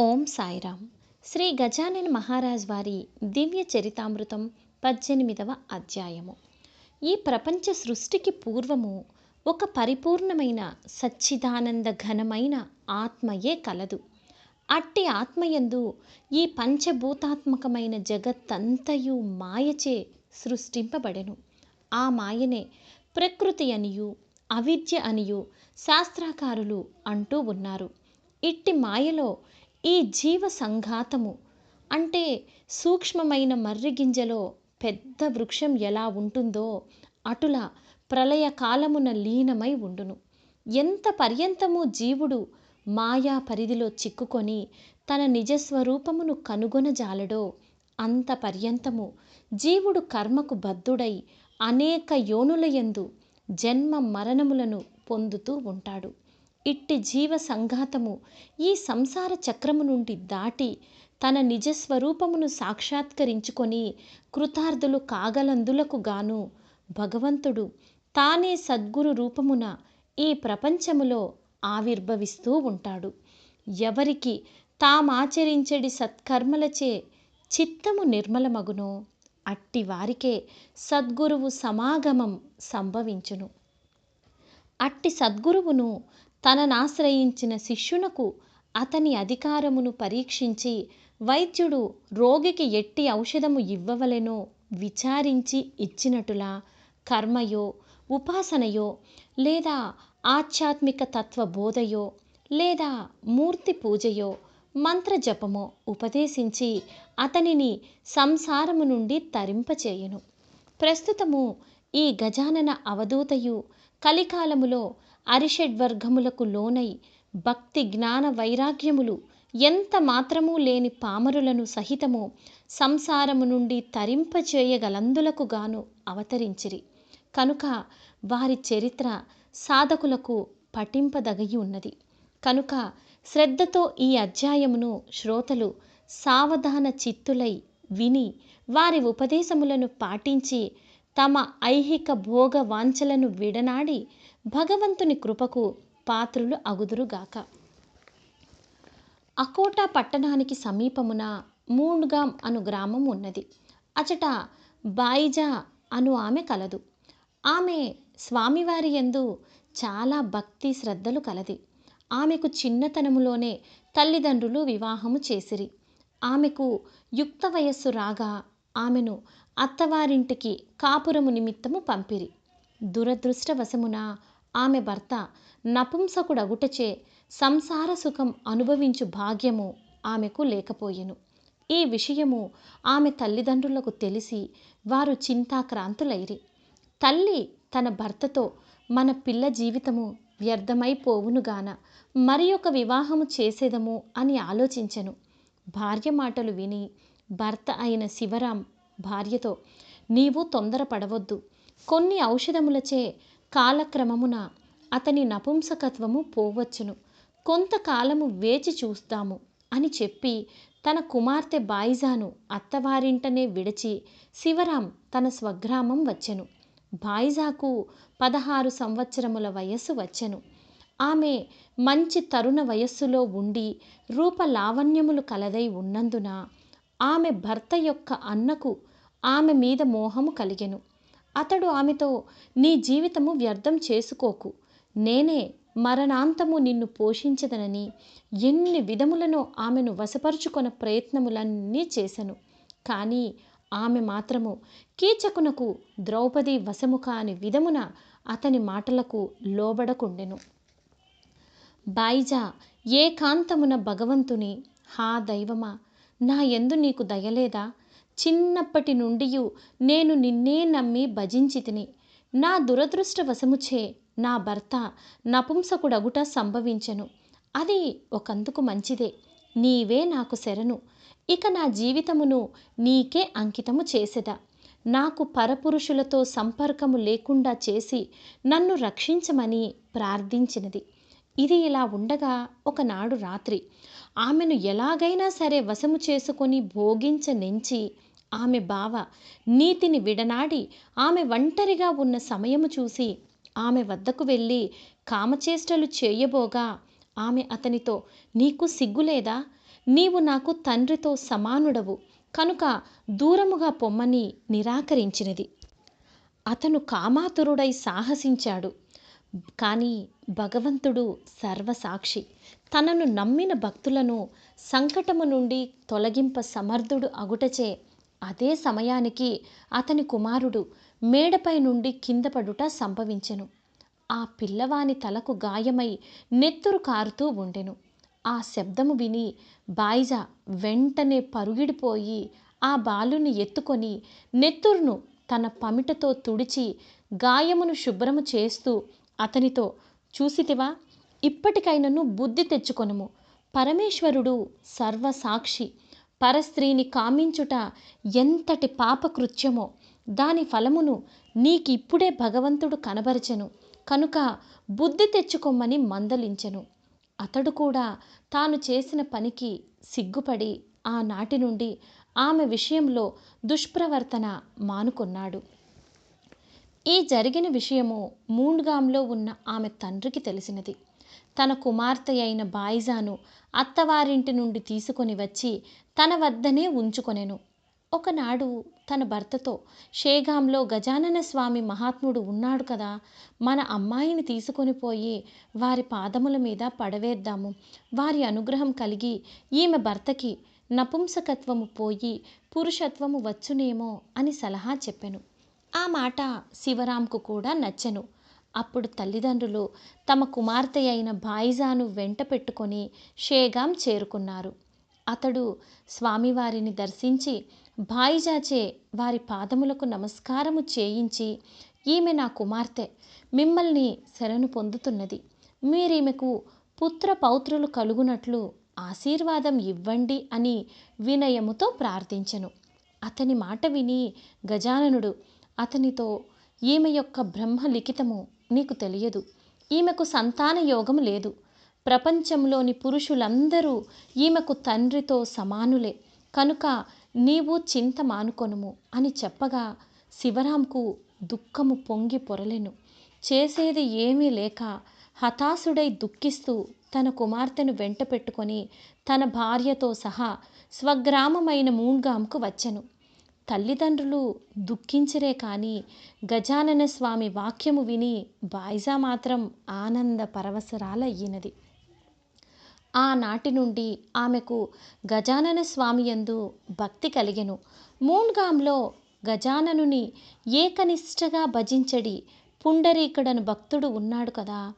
ఓం సాయిరామ్. శ్రీ గజానన్ మహారాజ్ వారి దివ్య చరితామృతం పద్దెనిమిదవ అధ్యాయము. ఈ ప్రపంచ సృష్టికి పూర్వము ఒక పరిపూర్ణమైన సచ్చిదానంద ఘనమైన ఆత్మయే కలదు. అట్టి ఆత్మయందు ఈ పంచభూతాత్మకమైన జగత్తంతయు మాయచే సృష్టింపబడెను. ఆ మాయనే ప్రకృతి అనియు అవిద్య అనియు శాస్త్రకారులు అంటూ ఉన్నారు. ఇట్టి మాయలో ఈ జీవ సంఘాతము అంటే సూక్ష్మమైన మర్రి గింజలో పెద్ద వృక్షం ఎలా ఉంటుందో అటుల ప్రళయ కాలమున లీనమై ఉండును. ఎంత పర్యంతము జీవుడు మాయా పరిధిలో చిక్కుకొని తన నిజస్వరూపమును కనుగొనజాలడో అంత పర్యంతము జీవుడు కర్మకు బద్ధుడై అనేక యోనులయందు జన్మ మరణములను పొందుతూ ఉంటాడు. ఇట్టి జీవ సంఘాతము ఈ సంసార చక్రము నుండి దాటి తన నిజస్వరూపమును సాక్షాత్కరించుకొని కృతార్థులు కాగలందులకు గాను భగవంతుడు తానే సద్గురు రూపమున ఈ ప్రపంచములో ఆవిర్భవిస్తూ ఉంటాడు. ఎవరికి తామాచరించడి సత్కర్మలచే చిత్తము నిర్మలమగునో అట్టి వారికే సద్గురువు సమాగమం సంభవించును. అట్టి సద్గురువును తననాశ్రయించిన శిష్యునకు అతని అధికారమును పరీక్షించి వైద్యుడు రోగికి ఎట్టి ఔషధము ఇవ్వవలెనో విచారించి ఇచ్చినట్టులా కర్మయో ఉపాసనయో లేదా ఆధ్యాత్మిక తత్వ బోధయో లేదా మూర్తి పూజయో మంత్రజపమో ఉపదేశించి అతనిని సంసారము నుండి తరింపచేయును. ప్రస్తుతము ఈ గజానన అవధూతయు కలికాలములో అరిషడ్వర్గములకు లోనై భక్తి జ్ఞాన వైరాగ్యములు ఎంత మాత్రమూ లేని పామరులను సహితము సంసారము నుండి తరింపచేయగలందులకు గాను అవతరించిరి. కనుక వారి చరిత్ర సాధకులకు పఠింపదగయి ఉన్నది. కనుక శ్రద్ధతో ఈ అధ్యాయమును శ్రోతలు సావధాన చిత్తులై విని వారి ఉపదేశములను పాటించి తమ ఐహిక భోగ వాంఛలను విడనాడి భగవంతుని కృపకు పాత్రులు అగుదురుగాక. అకోటా పట్టణానికి సమీపమున మూడ్గాం అను గ్రామం ఉన్నది. అచట బాయిజా అను ఆమె కలదు. ఆమె స్వామివారి యందు చాలా భక్తి శ్రద్ధలు కలది. ఆమెకు చిన్నతనములోనే తల్లిదండ్రులు వివాహము చేసిరి. ఆమెకు యుక్త వయస్సు రాగా ఆమెను అత్తవారింటికి కాపురము నిమిత్తము పంపిరి. దురదృష్టవశమున ఆమె భర్త నపుంసకుడగుటచే సంసార సుఖం అనుభవించు భాగ్యము ఆమెకు లేకపోయెను. ఈ విషయము ఆమె తల్లిదండ్రులకు తెలిసి వారు చింతాక్రాంతులైరి. తల్లి తన భర్తతో మన పిల్ల జీవితము వ్యర్థమైపోవునుగాన మరి ఒక వివాహము చేసేదము అని ఆలోచించెను. భార్య మాటలు విని భర్త అయిన శివరాం భార్యతో నీవు తొందరపడవద్దు. కొన్ని ఔషధములచే కాలక్రమమున అతని నపుంసకత్వము పోవచ్చును. కొంతకాలము వేచి చూస్తాము అని చెప్పి తన కుమార్తె బాయిజాను అత్తవారింటనే విడిచి శివరాం తన స్వగ్రామం వచ్చెను. బాయిజాకు పదహారు సంవత్సరముల వయస్సు వచ్చెను. ఆమె మంచి తరుణ వయస్సులో ఉండి రూపలావణ్యములు కలదై ఉన్నందున ఆమె భర్త యొక్క అన్నకు ఆమె మీద మోహము కలిగెను. అతడు ఆమెతో నీ జీవితము వ్యర్థం చేసుకోకు. నేనే మరణాంతము నిన్ను పోషించదనని ఎన్ని విధములను ఆమెను వశపరుచుకొన ప్రయత్నములన్నీ చేశను కానీ ఆమె మాత్రము కీచకునకు ద్రౌపది వశము కాని విధమున అతని మాటలకు లోబడకుండెను. బాయిజా ఏకాంతమున భగవంతుని హా దైవమా నా ఎందు నీకు దయలేదా చిన్నప్పటి నుండి నేను నిన్నే నమ్మి భజించితిని. నా దురదృష్టవశముచే నా భర్త నపుంసకుడగుట సంభవించెను. అది ఒకందుకు మంచిదే. నీవే నాకు శరణు. ఇక నా జీవితమును నీకే అంకితము చేసెదా. నాకు పరపురుషులతో సంపర్కము లేకుండా చేసి నన్ను రక్షించమని ప్రార్థించినది. ఇది ఇలా ఉండగా ఒకనాడు రాత్రి. ఆమెను ఎలాగైనా సరే వశము చేసుకొని భోగించనెంచి ఆమె బావ నీతిని విడనాడి ఆమె ఒంటరిగా ఉన్న సమయము చూసి ఆమె వద్దకు వెళ్ళి కామచేష్టలు చేయబోగా. ఆమె అతనితో నీకు సిగ్గులేదా? నీవు నాకు తండ్రితో సమానుడవు కనుక దూరముగా పొమ్మని నిరాకరించినది. అతను కామాతురుడై సాహసించాడు. కానీ భగవంతుడు సర్వసాక్షి. తనను నమ్మిన భక్తులను సంకటము నుండి తొలగింప సమర్థుడు అగుటచే అదే సమయానికి అతని కుమారుడు మేడపై నుండి కింద పడుట సంభవించెను. ఆ పిల్లవాని తలకు గాయమై నెత్తురు కారుతూ ఉండెను. ఆ శబ్దము విని బాయిజా వెంటనే పరుగిడిపోయి ఆ బాలుని ఎత్తుకొని నెత్తురును తన పమిటతో తుడిచి గాయమును శుభ్రము చేస్తూ అతనితో చూసితివా ఇప్పటికైనను బుద్ధి తెచ్చుకొనుము. పరమేశ్వరుడు సర్వసాక్షి. పరస్త్రీని కామించుట ఎంతటి పాపకృత్యమో దాని ఫలమును నీకిప్పుడే భగవంతుడు కనబరచెను. కనుక బుద్ధి తెచ్చుకొమ్మని మందలించెను. అతడు కూడా తాను చేసిన పనికి సిగ్గుపడి ఆనాటి నుండి ఆమె విషయంలో దుష్ప్రవర్తన మానుకున్నాడు. ఈ జరిగిన విషయము మూండ్గాంలో ఉన్న ఆమె తండ్రికి తెలిసినది. తన కుమార్తె అయిన బాయిజాను అత్తవారింటి నుండి తీసుకొని వచ్చి తన వద్దనే ఉంచుకొనెను. ఒకనాడు తన భర్తతో షేగాంలో గజానన స్వామి మహాత్ముడు ఉన్నాడు కదా మన అమ్మాయిని తీసుకొని పోయి వారి పాదముల మీద పడవేద్దాము. వారి అనుగ్రహం కలిగి ఈమె భర్తకి నపుంసకత్వము పోయి పురుషత్వము వచ్చునేమో అని సలహా చెప్పెను. ఆ మాట శివరాంకు కూడా నచ్చెను. అప్పుడు తల్లిదండ్రులు తమ కుమార్తె అయిన బాయిజాను వెంట పెట్టుకొని షేగాం చేరుకున్నారు. అతడు స్వామివారిని దర్శించి భాయిజాచే వారి పాదములకు నమస్కారము చేయించి ఈమె నా కుమార్తె మిమ్మల్ని శరణు పొందుతున్నది. మీరీమెకు పుత్ర పౌత్రులు కలుగునట్లు ఆశీర్వాదం ఇవ్వండి అని వినయముతో ప్రార్థించెను. అతని మాట విని గజాననుడు అతనితో ఈమె యొక్క బ్రహ్మ లిఖితము నీకు తెలియదు. ఈమెకు సంతాన యోగము లేదు. ప్రపంచంలోని పురుషులందరూ ఈమెకు తండ్రితో సమానులే. కనుక నీవు చింత మానుకొనుము అని చెప్పగా శివరాంకు దుఃఖము పొంగి పొరలెను. చేసేది ఏమీ లేక హతాశుడై దుఃఖిస్తూ తన కుమార్తెను వెంట పెట్టుకొని తన భార్యతో సహా స్వగ్రామమైన మూంగాంకు వచ్చెను. తల్లిదండ్రులు దుఃఖించరే కానీ గజానన స్వామి వాక్యము విని బాయిజా మాత్రం ఆనంద పరవశరాలయ్యినది. ఆనాటి నుండి ఆమెకు గజానన స్వామి యందు భక్తి కలిగెను. మూన్గాంలో గజాననుని ఏకనిష్టగా భజించడి పుండరీకుడను భక్తుడు ఉన్నాడు కదా.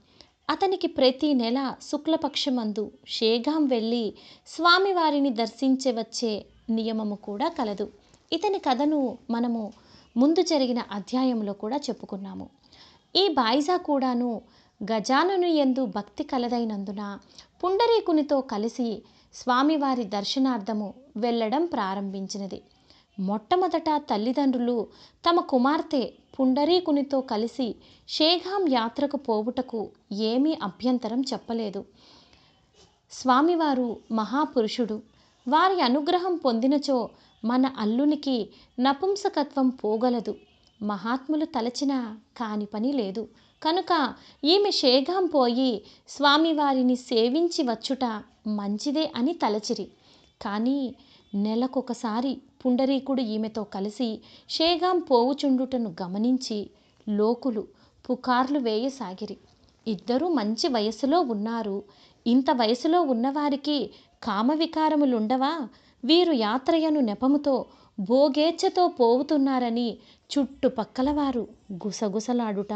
అతనికి ప్రతి నెల శుక్లపక్షమందు షేగాం వెళ్ళి స్వామివారిని దర్శించి వచ్చే నియమము కూడా కలదు. ఇతని కథను మనము ముందు జరిగిన అధ్యాయంలో కూడా చెప్పుకున్నాము. ఈ బాయిజా కూడాను గజానను ఎందు భక్తి కలదైనందున పుండరీకునితో కలిసి స్వామివారి దర్శనార్థము వెళ్ళడం ప్రారంభించినది. మొట్టమొదట తల్లిదండ్రులు తమ కుమార్తె పుండరీకునితో కలిసి షేఘాం యాత్రకు పోవుటకు ఏమీ అభ్యంతరం చెప్పలేదు. స్వామివారు మహాపురుషుడు వారి అనుగ్రహం పొందినచో మన అల్లునికి నపుంసకత్వం పోగలదు. మహాత్ములు తలచిన కాని పని లేదు. కనుక ఈమె షేగాం పోయి స్వామివారిని సేవించి వచ్చుట మంచిదే అని తలచిరి. కానీ నెలకొకసారి పుండరీకుడు ఈమెతో కలిసి షేగాం పోవుచుండుటను గమనించి లోకులు పుకార్లు వేయసాగిరి. ఇద్దరూ మంచి వయసులో ఉన్నారు. ఇంత వయసులో ఉన్నవారికి కామవికారములుండవా? వీరు యాత్రయను నెపముతో భోగేచ్ఛతో పోవుతున్నారని చుట్టుపక్కల వారు గుసగుసలాడుట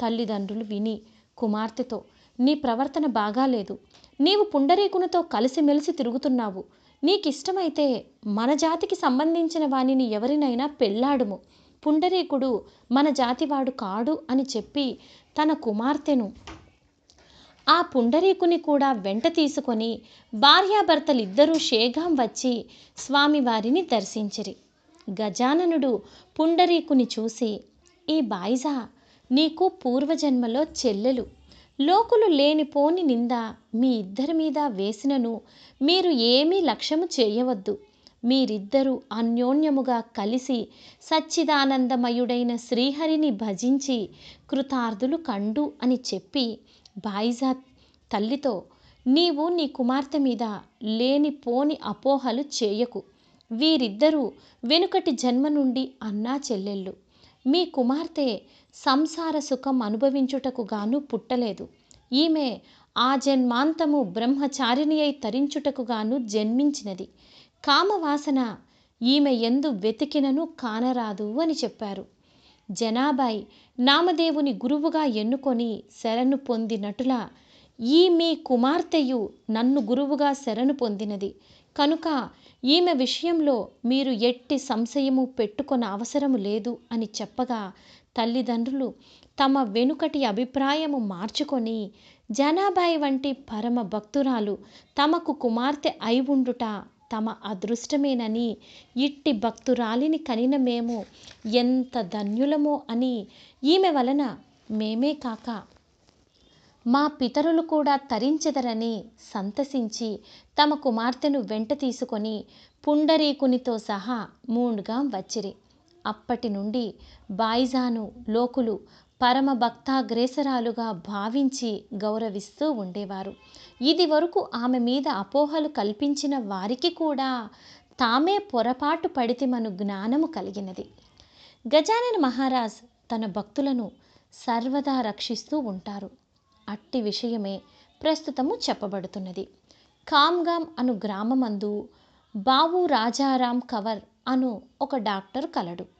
తల్లిదండ్రులు విని కుమార్తెతో నీ ప్రవర్తన బాగాలేదు నీవు పుండరీకునితో కలిసిమెలిసి తిరుగుతున్నావు. నీకిష్టమైతే మన జాతికి సంబంధించిన వానిని ఎవరినైనా పెళ్ళాడుము. పుండరీకుడు మన జాతివాడు కాడు అని చెప్పి తన కుమార్తెను ఆ పుండరీకుని కూడా వెంట తీసుకొని భార్యాభర్తలిద్దరూ షేగాం వచ్చి స్వామివారిని దర్శించిరి. గజాననుడు పుండరీకుని చూసి ఈ బాయిజా నీకు పూర్వజన్మలో చెల్లెలు. లోకులు లేనిపోని నింద మీ ఇద్దరి మీద వేసినను మీరు ఏమీ లక్ష్యము చేయవద్దు. మీరిద్దరూ అన్యోన్యముగా కలిసి సచ్చిదానందమయుడైన శ్రీహరిని భజించి కృతార్థులు కండు అని చెప్పి బాయిజా తల్లితో నీవు నీ కుమార్తె మీద లేని పోని అపోహలు చేయకు. వీరిద్దరూ వెనుకటి జన్మ నుండి అన్నా చెల్లెళ్ళు. మీ కుమార్తె సంసార సుఖం అనుభవించుటకు గాను పుట్టలేదు. ఈమె ఆ జన్మాంతము బ్రహ్మచారిణి అయి తరించుటకు గాను జన్మించినది. కామవాసన ఈమె ఎందు వెతికినను కానరాదు అని చెప్పారు. జనాబాయి నామదేవుని గురువుగా ఎన్నుకొని శరణు పొందినటుల ఈ మీ కుమార్తెయు నన్ను గురువుగా శరణు పొందినది. కనుక ఈమె విషయంలో మీరు ఎట్టి సంశయము పెట్టుకొన అవసరము లేదు అని చెప్పగా తల్లిదండ్రులు తమ వెనుకటి అభిప్రాయము మార్చుకొని జనాభాయి వంటి పరమ భక్తురాలు తమకు కుమార్తె అయి ఉండుట తమ అదృష్టమేనని ఇట్టి భక్తురాలిని కనిన మేము ఎంత ధన్యులమో అని ఈమె వలన మేమే కాక మా పితరులు కూడా తరించెదరని సంతసించి తమ కుమార్తెను వెంట తీసుకొని పుండరీకునితో సహా మూండుగా వచ్చిరి. అప్పటి నుండి బాయిజాను లోకులు పరమ భక్తాగ్రేసరాలుగా భావించి గౌరవిస్తూ ఉండేవారు. ఇది వరకు ఆమె మీద అపోహలు కల్పించిన వారికి కూడా తామే పొరపాటు పడితిమను జ్ఞానము కలిగినది. గజానన మహారాజ్ తన భక్తులను సర్వదా రక్షిస్తూ ఉంటారు. అట్టి విషయమే ప్రస్తుతము చెప్పబడుతున్నది. కామ్గామ్ అను గ్రామమందు బావు రాజారాం కవర్ అను ఒక డాక్టర్ కలడు.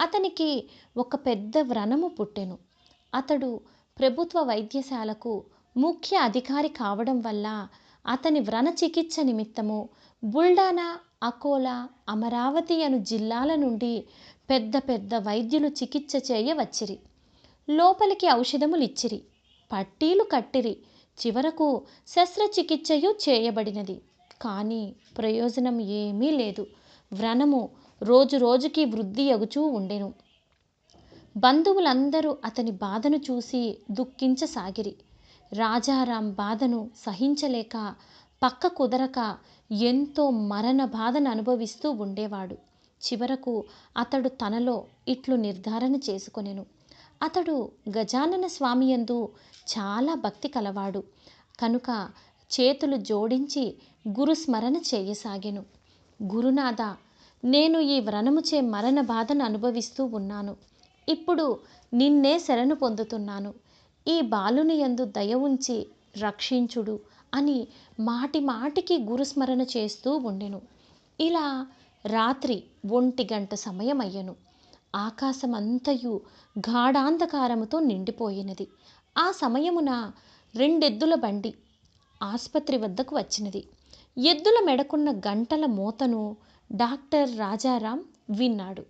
అతనికి ఒక పెద్ద వ్రణము పుట్టెను. అతడు ప్రభుత్వ వైద్యశాలకు ముఖ్య అధికారి కావడం వల్ల అతని వ్రణ చికిత్స నిమిత్తము బుల్డానా అకోలా అమరావతి అను జిల్లాల నుండి పెద్ద పెద్ద వైద్యులు చికిత్స చేయవచ్చిరి లోపలికి ఔషధములు ఇచ్చిరి. పట్టీలు కట్టిరి. చివరకు శస్త్రచికిత్సయు చేయబడినది. కానీ ప్రయోజనం ఏమీ లేదు. వ్రణము రోజు రోజుకి వృద్ధి అగుచూ ఉండెను. బంధువులందరూ అతని బాధను చూసి దుఃఖించసాగిరి. రాజారాం బాధను సహించలేక పక్క కుదరక ఎంతో మరణ బాధను అనుభవిస్తూ ఉండేవాడు. చివరకు అతడు తనలో ఇట్లు నిర్ధారణ చేసుకొనెను. అతడు గజానన స్వామియందు చాలా భక్తి కలవాడు. కనుక చేతులు జోడించి గురుస్మరణ చేయసాగెను. గురునాథ నేను ఈ వ్రణముచే మరణ బాధను అనుభవిస్తూ ఉన్నాను. ఇప్పుడు నిన్నే శరణు పొందుతున్నాను. ఈ బాలుని యందు దయ ఉంచి రక్షించుడు అని మాటి మాటికి గురుస్మరణ చేస్తూ ఉండెను. ఇలా రాత్రి ఒంటి గంట సమయం అయ్యను ఆకాశమంతయు గాఢాంధకారముతో నిండిపోయినది. ఆ సమయమున రెండెద్దుల బండి ఆసుపత్రి వద్దకు వచ్చినది. ఎద్దుల మెడకున్న గంటల మోతను డాక్టర్ రాజారాం విన్నాడు.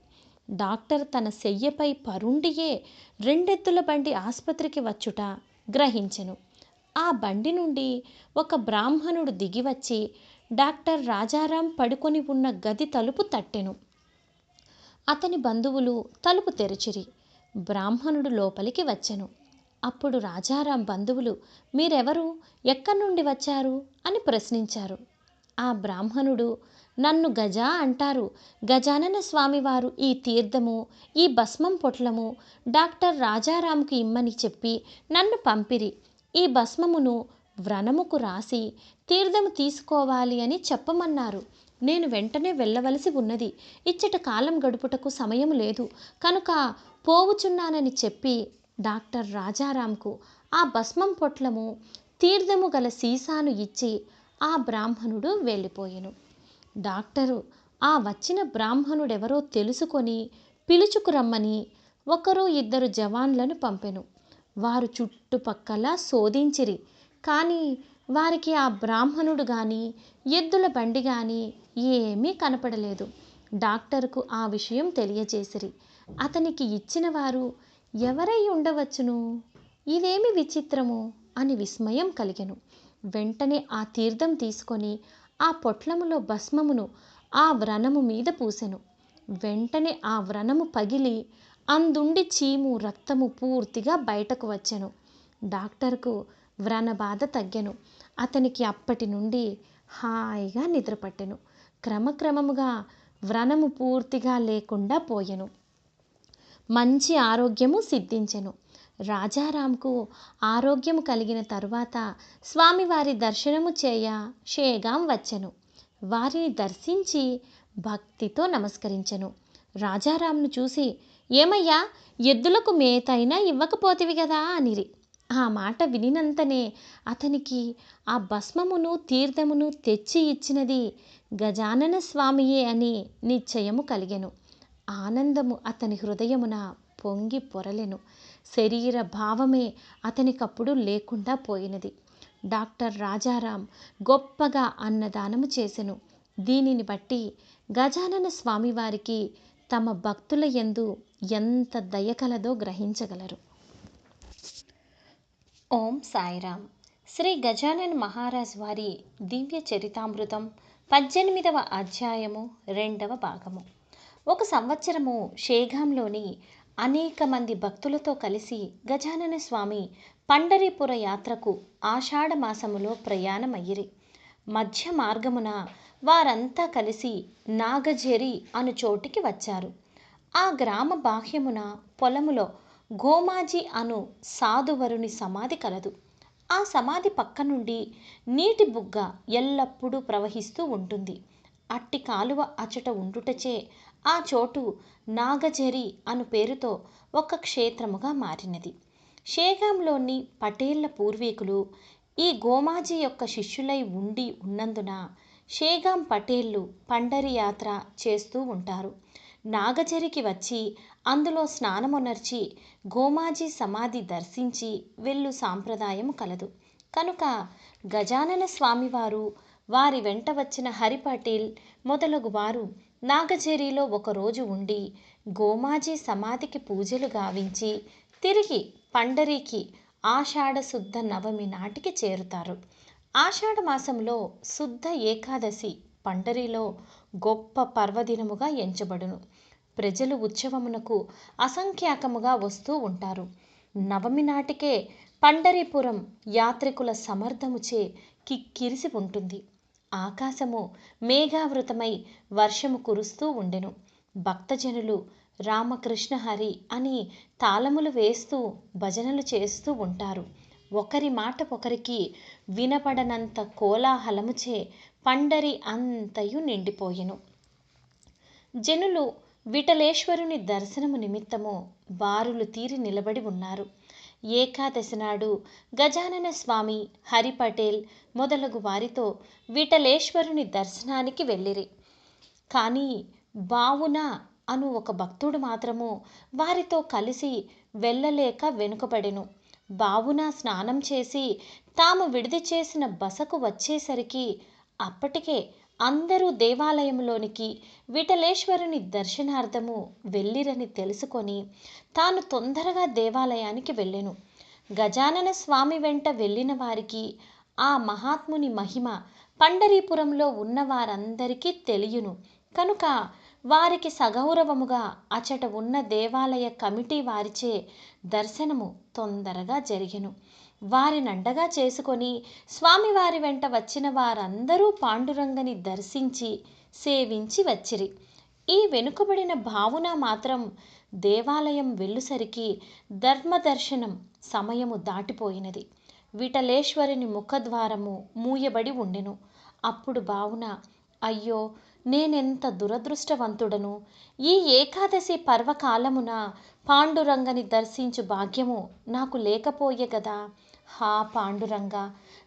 డాక్టర్ తన శయ్యపై పరుండియే రెండెత్తుల బండి ఆసుపత్రికి వచ్చుట గ్రహించెను. ఆ బండి నుండి ఒక బ్రాహ్మణుడు దిగివచ్చి డాక్టర్ రాజారాం పడుకొని ఉన్న గది తలుపు తట్టెను. అతని బంధువులు తలుపు తెరిచిరి. బ్రాహ్మణుడు లోపలికి వచ్చెను. అప్పుడు రాజారాం బంధువులు మీరెవరు? ఎక్కడి నుండి వచ్చారు? అని ప్రశ్నించారు. ఆ బ్రాహ్మణుడు నన్ను గజ అంటారు. గజానన స్వామివారు ఈ తీర్థము ఈ భస్మం పొట్లము డాక్టర్ రాజారాంకు ఇమ్మని చెప్పి నన్ను పంపిరి. ఈ భస్మమును వ్రణముకు రాసి తీర్థము తీసుకోవాలి అని చెప్పమన్నారు. నేను వెంటనే వెళ్ళవలసి ఉన్నది. ఇచ్చట కాలం గడుపుటకు సమయం లేదు. కనుక పోవుచున్నానని చెప్పి డాక్టర్ రాజారాంకు ఆ భస్మం పొట్లము తీర్థము గల సీసాను ఇచ్చి ఆ బ్రాహ్మణుడు వెళ్ళిపోయెను. డాక్టరు. ఆ వచ్చిన బ్రాహ్మణుడెవరో తెలుసుకొని పిలుచుకురమ్మని ఒకరు ఇద్దరు జవాన్లను పంపెను. వారు చుట్టుపక్కల శోధించిరి. కానీ వారికి ఆ బ్రాహ్మణుడు కానీ ఎద్దుల బండి కానీ ఏమీ కనపడలేదు. డాక్టర్కు ఆ విషయం తెలియజేసిరి. అతనికి ఇచ్చిన వారు ఎవరై ఉండవచ్చును? ఇదేమి విచిత్రము? అని విస్మయం కలిగెను. వెంటనే ఆ తీర్థం తీసుకొని ఆ పొట్లములో భస్మమును ఆ వ్రణము మీద పూసెను. వెంటనే ఆ వ్రణము పగిలి అందుండి చీము రక్తము పూర్తిగా బయటకు వచ్చెను. డాక్టర్కు వ్రణ బాధ తగ్గెను. అతనికి అప్పటి నుండి హాయిగా నిద్రపట్టెను. క్రమక్రమముగా వ్రణము పూర్తిగా లేకుండా పోయెను. మంచి ఆరోగ్యము సిద్ధించెను. రాజారాంకు ఆరోగ్యము కలిగిన తరువాత స్వామివారి దర్శనము చేయ షేగాం వచ్చెను. వారిని దర్శించి భక్తితో నమస్కరించెను. రాజారాంను చూసి ఏమయ్యా ఎద్దులకు మేతైనా ఇవ్వకపోతివి కదా అనిరి. ఆ మాట వినినంతనే అతనికి ఆ భస్మమును తీర్థమును తెచ్చి ఇచ్చినది గజానన స్వామియే అని నిశ్చయము కలిగెను. ఆనందము అతని హృదయమున పొంగి పొరలెను. శరీర భావమే అతనికప్పుడు లేకుండా పోయినది. డాక్టర్ రాజారాం గొప్పగా అన్నదానము చేసెను. దీనిని బట్టి గజానన స్వామివారికి తమ భక్తుల యందు ఎంత దయ కలదో గ్రహించగలరు. ఓం సాయిరామ్ శ్రీ గజానన్ మహారాజ్ వారి దివ్య చరితామృతం పద్దెనిమిదవ అధ్యాయము రెండవ భాగము. ఒక సంవత్సరము షేఘాంలోని అనేక మంది భక్తులతో కలిసి గజానన స్వామి పండరీపుర యాత్రకు ఆషాఢ మాసములో ప్రయాణమయ్యిరి. మధ్య మార్గమున వారంతా కలిసి నాగజేరి అను చోటికి వచ్చారు. ఆ గ్రామ బాహ్యమున పొలములో గోమాజీ అను సాధువరుని సమాధి కలదు. ఆ సమాధి పక్క నుండి నీటి బుగ్గ ఎల్లప్పుడూ ప్రవహిస్తూ ఉంటుంది. అట్టి కాలువ అచట ఉండుటచే ఆ చోటు నాగజరి అను పేరుతో ఒక క్షేత్రముగా మారినది. షేగాంలోని పటేళ్ళ పూర్వీకులు ఈ గోమాజీ యొక్క శిష్యులై ఉండి ఉన్నందున షేగాం పటేళ్ళు పండరి యాత్ర చేస్తూ ఉంటారు. నాగజరికి వచ్చి అందులో స్నానమునర్చి గోమాజీ సమాధి దర్శించి వెళ్ళు సాంప్రదాయం కలదు. కనుక గజానన స్వామివారు వారి వెంట వచ్చిన హరి పటేల్ మొదలగు వారు నాగజేరిలో ఒకరోజు ఉండి గోమాజీ సమాధికి పూజలు గావించి తిరిగి పండరీకి ఆషాఢ శుద్ధ నవమి నాటికి చేరుతారు. ఆషాఢ మాసంలో శుద్ధ ఏకాదశి పండరిలో గొప్ప పర్వదినముగా ఎంచబడును. ప్రజలు ఉత్సవమునకు అసంఖ్యాకముగా వస్తూ ఉంటారు. నవమి నాటికే పండరీపురం యాత్రికుల సమర్థముచే కిక్కిరిసి ఉంటుంది. ఆకాశము మేఘావృతమై వర్షము కురుస్తూ ఉండెను. భక్తజనులు రామకృష్ణ హరి అని తాళములు వేస్తూ భజనలు చేస్తూ ఉంటారు. ఒకరి మాట ఒకరికి వినపడనంత కోలాహలముచే పండరి అంతయు నిండిపోయెను. జనులు విఠలేశ్వరుని దర్శనము నిమిత్తము బారులు తీరి నిలబడి ఉన్నారు. ఏకాదశి నాడు గజానన స్వామి హరి పటేల్ మొదలగు వారితో విఠలేశ్వరుని దర్శనానికి వెళ్ళిరి. కానీ బావున అను ఒక భక్తుడు మాత్రము వారితో కలిసి వెళ్ళలేక వెనుకబడెను. బావున స్నానం చేసి తాము విడిది చేసిన బసకు వచ్చేసరికి అప్పటికే అందరూ దేవాలయంలోనికి విఠలేశ్వరుని దర్శనార్థము వెళ్ళిరని తెలుసుకొని తాను తొందరగా దేవాలయానికి వెళ్ళెను. గజానన స్వామి వెంట వెళ్ళిన వారికి ఆ మహాత్ముని మహిమ పండరీపురంలో ఉన్న వారందరికీ తెలియను. కనుక వారికి సగౌరవముగా అచట ఉన్న దేవాలయ కమిటీ వారిచే దర్శనము తొందరగా జరిగెను. వారినండగా చేసుకొని స్వామివారి వెంట వచ్చిన వారందరూ పాండురంగని దర్శించి సేవించి వచ్చిరి. ఈ వెనుకబడిన భావున మాత్రం దేవాలయం వెళ్ళుసరికి ధర్మదర్శనం సమయము దాటిపోయినది. విటలేశ్వరుని ముఖద్వారము మూయబడి ఉండెను. అప్పుడు భావున అయ్యో నేనెంత దురదృష్టవంతుడను? ఈ ఏకాదశి పర్వకాలమున పాండురంగని దర్శించు భాగ్యము నాకు లేకపోయే కదా హా పాండురంగ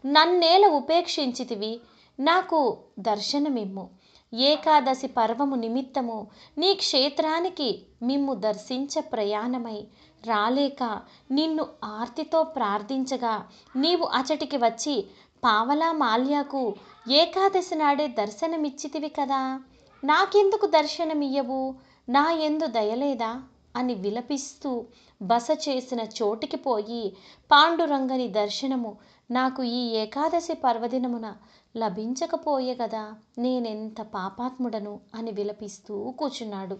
నన్నేల ఉపేక్షించితివి. నాకు దర్శనమిమ్ము. ఏకాదశి పర్వము నిమిత్తము నీ క్షేత్రానికి మిమ్ము దర్శించ ప్రయాణమై రాలేక నిన్ను ఆర్తితో ప్రార్థించగా నీవు అచటికి వచ్చి పావలా మాల్యాకు ఏకాదశి నాడే దర్శనమిచ్చితివి కదా. నాకెందుకు దర్శనమియ్యవు? నా ఎందు దయలేదా అని విలపిస్తూ బస చేసిన చోటికి పోయి పాండురంగని దర్శనము నాకు ఈ ఏకాదశి పర్వదినమున లభించకపోయే కదా. నేనెంత పాపాత్ముడను? అని విలపిస్తూ కూర్చున్నాడు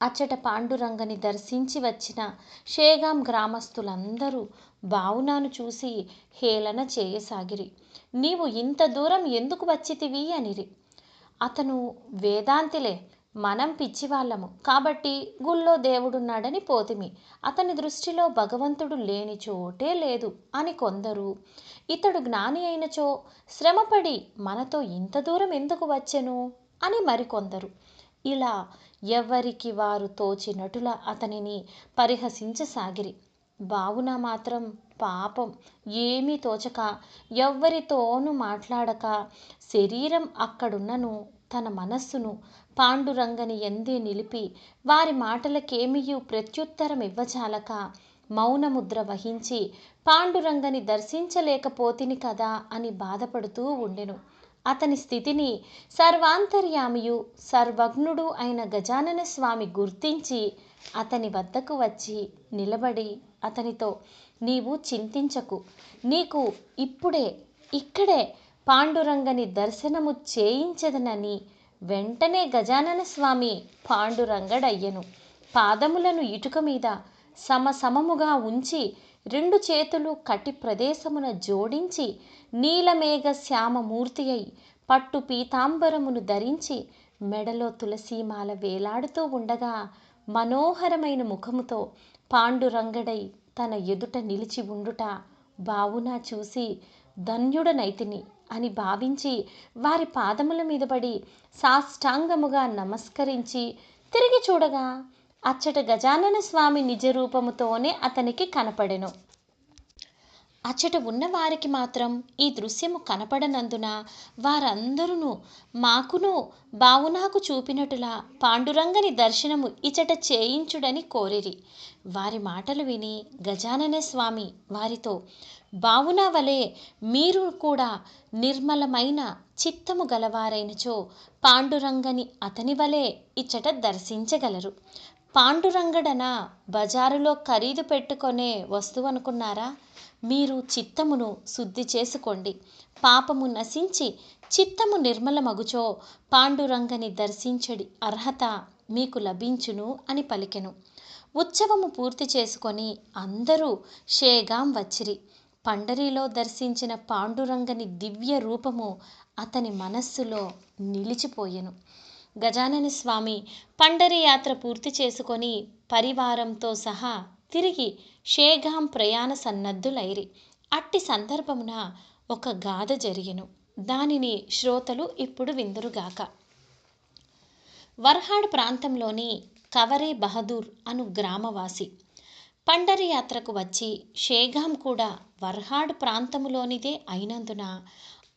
అచ్చట పాండురంగని దర్శించి వచ్చిన షేగాం గ్రామస్తులందరూ బావునాను చూసి హేళన చేయసాగిరి. నీవు ఇంత దూరం ఎందుకు వచ్చితివి అనిరి. అతను వేదాంతిలే మనం పిచ్చివాళ్ళము. కాబట్టి గుళ్ళో దేవుడున్నాడని పోతిమి. అతని దృష్టిలో భగవంతుడు లేని చోటే లేదు అని కొందరు ఇతడు జ్ఞాని అయినచో శ్రమపడి మనతో ఇంత దూరం ఎందుకు వచ్చెను? అని మరికొందరు ఇలా ఎవరికి వారు తోచినటుల అతనిని పరిహసించసాగిరి. బావున మాత్రం పాపం ఏమీ తోచక ఎవ్వరితోనూ మాట్లాడక శరీరం అక్కడున్నను తన మనస్సును పాండురంగని ఎందే నిలిపి వారి మాటలకేమియూ ప్రత్యుత్తరం ఇవ్వచాలక మౌనముద్ర వహించి పాండురంగని దర్శించలేకపోతిని కదా అని బాధపడుతూ ఉండెను. అతని స్థితిని సర్వాంతర్యామియు సర్వజ్ఞుడు అయిన గజానన స్వామి గుర్తించి అతని వద్దకు వచ్చి నిలబడి అతనితో నీవు చింతించకు. నీకు ఇప్పుడే ఇక్కడే పాండురంగని దర్శనము చేయించదనని వెంటనే గజానన స్వామి పాండురంగడయ్యెను. పాదములను ఇటుక మీద సమసమముగా ఉంచి రెండు చేతులు కటి ప్రదేశమున జోడించి నీలమేఘ శ్యామమూర్తి అయి పట్టు పీతాంబరమును ధరించి మెడలో తులసీమాల వేలాడుతూ ఉండగా మనోహరమైన ముఖముతో పాండురంగడై తన ఎదుట నిలిచి ఉండుట బావునా చూసి ధన్యుడనైతిని అని భావించి వారి పాదముల మీద పడి సాష్టాంగముగా నమస్కరించి తిరిగి చూడగా అచ్చట గజానన స్వామి నిజరూపముతోనే అతనికి కనపడెను. అచ్చట ఉన్న వారికి మాత్రం ఈ దృశ్యము కనపడనందున వారందరూ మాకును బావునాకు చూపినట్టులా పాండురంగని దర్శనము ఇచట చేయించుడని కోరిరి. వారి మాటలు విని గజానన స్వామి వారితో బావునా వలె మీరు కూడా నిర్మలమైన చిత్తము గలవారైనచో పాండురంగని అతని వలె ఇచ్చట దర్శించగలరు. పాండురంగడన బజారులో ఖరీదు పెట్టుకొనే వస్తువు అనుకున్నారా? మీరు చిత్తమును శుద్ధి చేసుకోండి. పాపము నశించి చిత్తము నిర్మలమగుచో పాండురంగని దర్శించడి అర్హత మీకు లభించును అని పలికెను. ఉత్సవము పూర్తి చేసుకొని అందరూ షేగాం వచ్చిరి. పండరిలో దర్శించిన పాండురంగని దివ్య రూపము అతని మనస్సులో నిలిచిపోయెను. గజానన స్వామి పండరి యాత్ర పూర్తి చేసుకొని పరివారంతో సహా తిరిగి షేగాం ప్రయాణ సన్నద్ధులైరి. అట్టి సందర్భమున ఒక గాథ జరిగెను. దానిని శ్రోతలు ఇప్పుడు విందురుగాక. వర్హాడ్ ప్రాంతంలోని కవరే బహదూర్ అను గ్రామవాసి పండరి యాత్రకు వచ్చి షేగాం కూడా వర్హాడ్ ప్రాంతములోనిదే అయినందున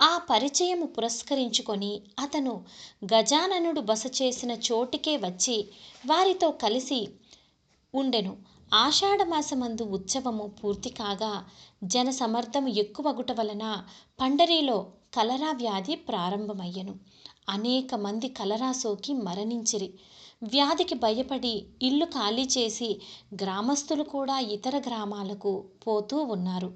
ఆ పరిచయము పురస్కరించుకొని అతను గజాననుడు బస చేసిన చోటికే వచ్చి వారితో కలిసి ఉండెను. ఆషాఢమాసమందు ఉత్సవము పూర్తి కాగా జన ఎక్కువగుట వలన పండరీలో కలరా వ్యాధి ప్రారంభమయ్యెను. అనేక మంది కలరా సోకి మరణించిరి. వ్యాధికి భయపడి ఇల్లు ఖాళీ చేసి గ్రామస్తులు కూడా ఇతర గ్రామాలకు పోతూ ఉన్నారు.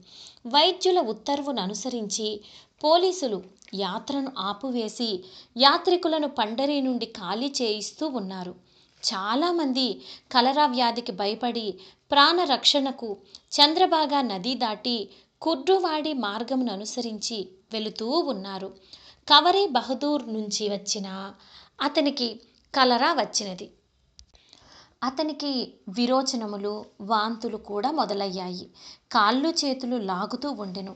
వైద్యుల ఉత్తర్వును అనుసరించి పోలీసులు యాత్రను ఆపువేసి యాత్రికులను పండరీ నుండి ఖాళీ చేయిస్తూ ఉన్నారు. చాలామంది కలరా వ్యాధికి భయపడి ప్రాణరక్షణకు చంద్రబాగా నది దాటి కుర్రువాడి మార్గమును అనుసరించి వెళుతూ ఉన్నారు. కవరే బహదూర్ నుంచి వచ్చిన అతనికి కలరా వచ్చినది. అతనికి విరోచనములు వాంతులు కూడా మొదలయ్యాయి. కాళ్ళు చేతులు లాగుతూ ఉండెను.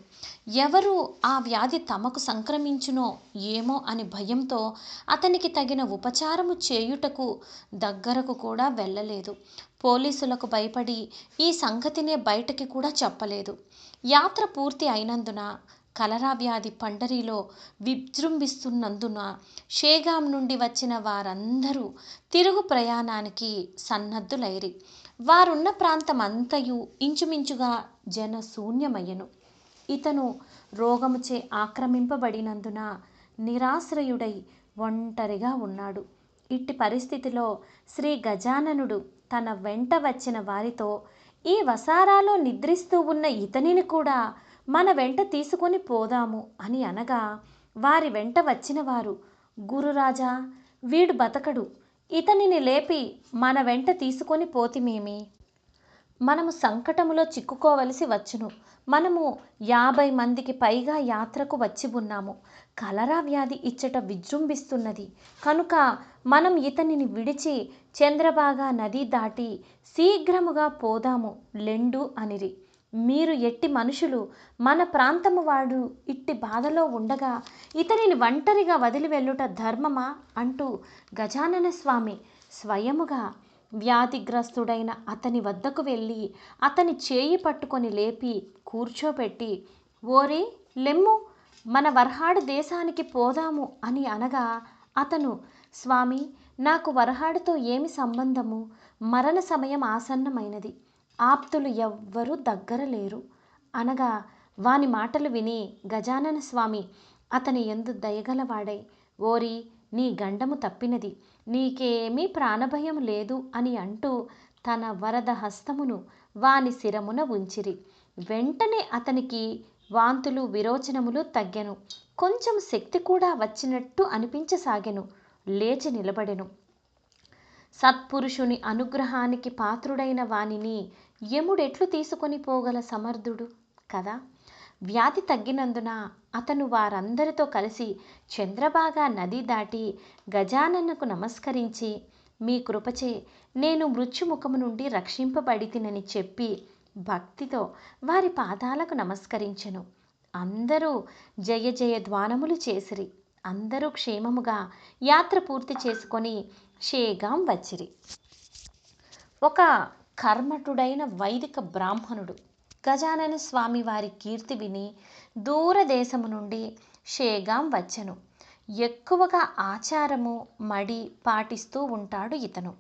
ఎవరు ఆ వ్యాధి తమకు సంక్రమించునో ఏమో అని భయంతో అతనికి తగిన ఉపచారము చేయుటకు దగ్గరకు కూడా వెళ్ళలేదు. పోలీసులకు భయపడి ఈ సంగతినే బయటకి కూడా చెప్పలేదు. యాత్ర పూర్తి అయినందున కలరా వ్యాధి పండరిలో విజృంభిస్తున్నందున షేగాం నుండి వచ్చిన వారందరూ తిరుగు ప్రయాణానికి సన్నద్ధులైరి. వారున్న ప్రాంతం అంతయు ఇంచుమించుగా జనశూన్యమయ్యెను. ఇతను రోగముచే ఆక్రమింపబడినందున నిరాశ్రయుడై ఒంటరిగా ఉన్నాడు. ఇట్టి పరిస్థితిలో శ్రీ గజాననుడు తన వెంట వచ్చిన వారితో ఈ వసారాలో నిద్రిస్తూ ఉన్న ఇతనిని కూడా మన వెంట తీసుకొని పోదాము అని అనగా వారి వెంట వచ్చిన వారు గురురాజా వీడు బతకడు. ఇతనిని లేపి మన వెంట తీసుకొని పోతిమేమి? మనము సంకటములో చిక్కుకోవలసి వచ్చును. మనము యాభై మందికి పైగా యాత్రకు వచ్చి ఉన్నాము. కలరా వ్యాధి ఇచ్చట విజృంభిస్తున్నది. కనుక మనం ఇతనిని విడిచి చంద్రబాగా నది దాటి శీఘ్రముగా పోదాము లెండు అనిరి. మీరు ఎట్టి మనుషులు మన ప్రాంతము వాడు ఇట్టి బాధలో ఉండగా ఇతనిని ఒంటరిగా వదిలి వెళ్ళుట ధర్మమా? అంటూ గజానన స్వామి స్వయముగా వ్యాధిగ్రస్తుడైన అతని వద్దకు వెళ్ళి అతని చేయి పట్టుకొని లేపి కూర్చోపెట్టి ఓరే లెమ్ము మన వరహాడు దేశానికి పోదాము అని అనగా అతను స్వామి నాకు వరహాడుతో ఏమి సంబంధము? మరణ సమయం ఆసన్నమైనది. ఆప్తులు ఎవ్వరూ దగ్గర లేరు. అనగా వాని మాటలు విని గజానన స్వామి అతని ఎందు దయగలవాడై ఓరి నీ గండము తప్పినది నీకేమీ ప్రాణభయం లేదు అని అంటూ తన వరద హస్తమును వాని శిరమున ఉంచిరి. వెంటనే అతనికి వాంతులు విరోచనములు తగ్గెను. కొంచెం శక్తి కూడా వచ్చినట్టు అనిపించసాగెను. లేచి నిలబడెను. సత్పురుషుని అనుగ్రహానికి పాత్రుడైన వానిని యముడెట్లు తీసుకొని పోగల సమర్థుడు కదా. వ్యాధి తగ్గినందున అతను వారందరితో కలిసి చంద్రబాగా నది దాటి గజానన్నకు నమస్కరించి మీ కృపచే నేను మృత్యుముఖము నుండి రక్షింపబడితినని చెప్పి భక్తితో వారి పాదాలకు నమస్కరించెను. అందరూ జయ జయ ధ్వానములు చేసిరి. అందరూ క్షేమముగా యాత్ర పూర్తి చేసుకొని షేగాం వచ్చిరి. ఒక కర్మఠుడైన వైదిక బ్రాహ్మణుడు. గజానన స్వామి వారి కీర్తి విని దూరదేశము నుండి షేగాం వచ్చెను. ఎక్కువగా ఆచారము మడి పాటిస్తూ ఉంటాడు ఇతను.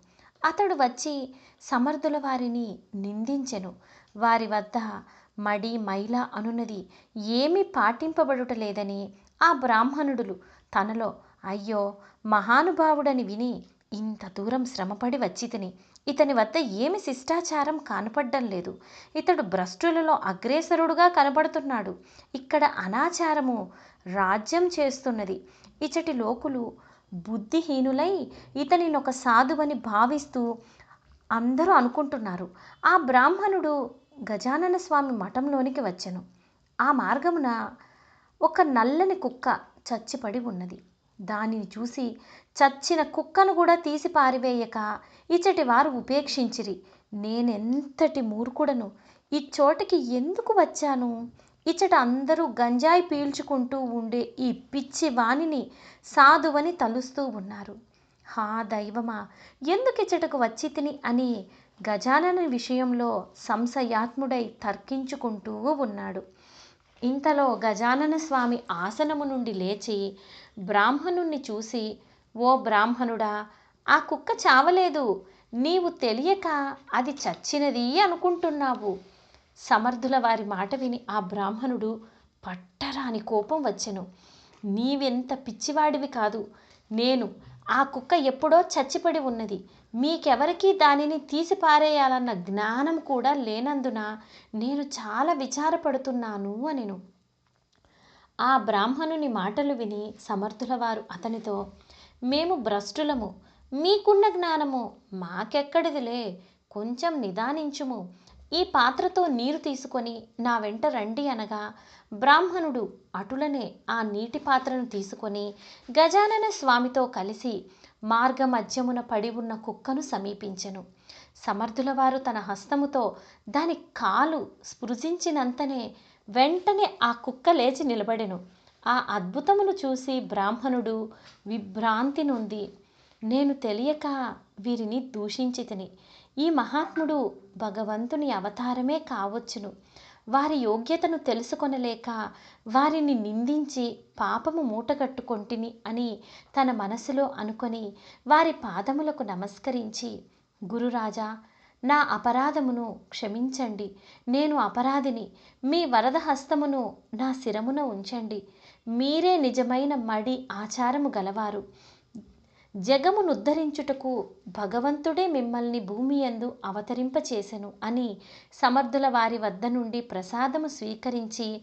అతడు వచ్చి సమర్థుల వారిని నిందించెను. వారి వద్ద మడి మైల అనున్నది ఏమీ పాటింపబడుటలేదని ఆ బ్రాహ్మణుడులు తనలో అయ్యో మహానుభావుడని విని ఇంత దూరం శ్రమపడి వచ్చితిని. ఇతని వద్ద ఏమి శిష్టాచారం కనపడ్డం లేదు. ఇతడు భ్రష్టులలో అగ్రేసరుడుగా కనపడుతున్నాడు. ఇక్కడ అనాచారము రాజ్యం చేస్తున్నది. ఇచటి లోకులు బుద్ధిహీనులై ఇతనిని ఒక సాధువని భావిస్తూ అందరూ అనుకుంటున్నారు. ఆ బ్రాహ్మణుడు గజానన స్వామి మఠంలోనికి వచ్చెను. ఆ మార్గమున ఒక నల్లని కుక్క చచ్చిపడి ఉన్నది. దానిని చూసి చచ్చిన కుక్కను కూడా తీసి పారివేయక ఇచ్చటి వారు ఉపేక్షించిరి. నేనెంతటి మూర్ఖుడను? ఈ చోటకి ఎందుకు వచ్చాను? ఇచ్చట అందరూ గంజాయి పీల్చుకుంటూ ఉండే ఈ పిచ్చి వాణిని సాధువని తలుస్తూ ఉన్నారు. హా దైవమా ఎందుకు ఇచ్చటకు వచ్చి తిని అని గజానన విషయంలో సంశయాత్ముడై తర్కించుకుంటూ ఉన్నాడు. ఇంతలో గజానన స్వామి ఆసనము నుండి లేచి బ్రాహ్మణుణ్ణి చూసి ఓ బ్రాహ్మణుడా ఆ కుక్క చావలేదు. నీవు తెలియక అది చచ్చినది అనుకుంటున్నావు. సమర్థుల వారి మాట విని ఆ బ్రాహ్మణుడు పట్టరాని కోపం వచ్చెను. నీవెంత పిచ్చివాడివి కాదు. నేను ఆ కుక్క ఎప్పుడో చచ్చిపడి ఉన్నది. మీకెవరికీ దానిని తీసి పారేయాలన్న జ్ఞానం కూడా లేనందున నేను చాలా విచారపడుతున్నాను అనెను. ఆ బ్రాహ్మణుని మాటలు విని సమర్థుల వారు అతనితో మేము భ్రష్టులము మీకున్న జ్ఞానము మాకెక్కడిదిలే కొంచెం నిదానించుము. ఈ పాత్రతో నీరు తీసుకొని నా వెంట రండి అనగా బ్రాహ్మణుడు అటులనే ఆ నీటి పాత్రను తీసుకొని గజానన స్వామితో కలిసి మార్గమధ్యమున పడి ఉన్న కుక్కను సమీపించెను. సమర్థుల వారు తన హస్తముతో దాని కాలు స్పృశించినంతనే వెంటనే ఆ కుక్క లేచి నిలబడెను. ఆ అద్భుతమును చూసి బ్రాహ్మణుడు విభ్రాంతి నుండి నేను తెలియక వీరిని దూషించి తిని ఈ మహాత్ముడు భగవంతుని అవతారమే కావచ్చును. వారి యోగ్యతను తెలుసుకొనలేక వారిని నిందించి పాపము మూటగట్టుకొంటిని అని తన మనసులో అనుకొని వారి పాదములకు నమస్కరించి గురురాజా నా అపరాధమును క్షమించండి. నేను అపరాధిని. మీ వరద హస్తమును నా శిరమున ఉంచండి. మీరే నిజమైన మడి ఆచారము గలవారు. జగమునుద్ధరించుటకు భగవంతుడే మిమ్మల్ని భూమి యందు అవతరింపచేసెను అని సమర్థుల వారి వద్ద నుండి ప్రసాదము స్వీకరించి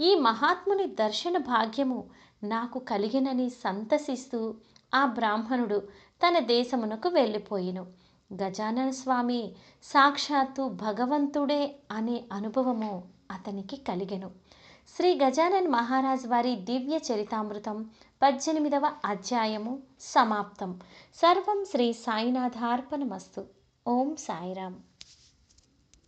ఈ మహాత్ముని దర్శన భాగ్యము నాకు కలిగినని సంతసిస్తూ ఆ బ్రాహ్మణుడు తన దేశమునకు వెళ్ళిపోయిను. గజానన స్వామి సాక్షాత్తు భగవంతుడే అనే అనుభవము అతనికి కలిగెను. శ్రీ గజానన్ మహారాజ్ వారి దివ్య చరితామృతం పద్దెనిమిదవ అధ్యాయము సమాప్తం. సర్వం శ్రీ సాయినాథార్పణమస్తు. ఓం సాయిరామ్.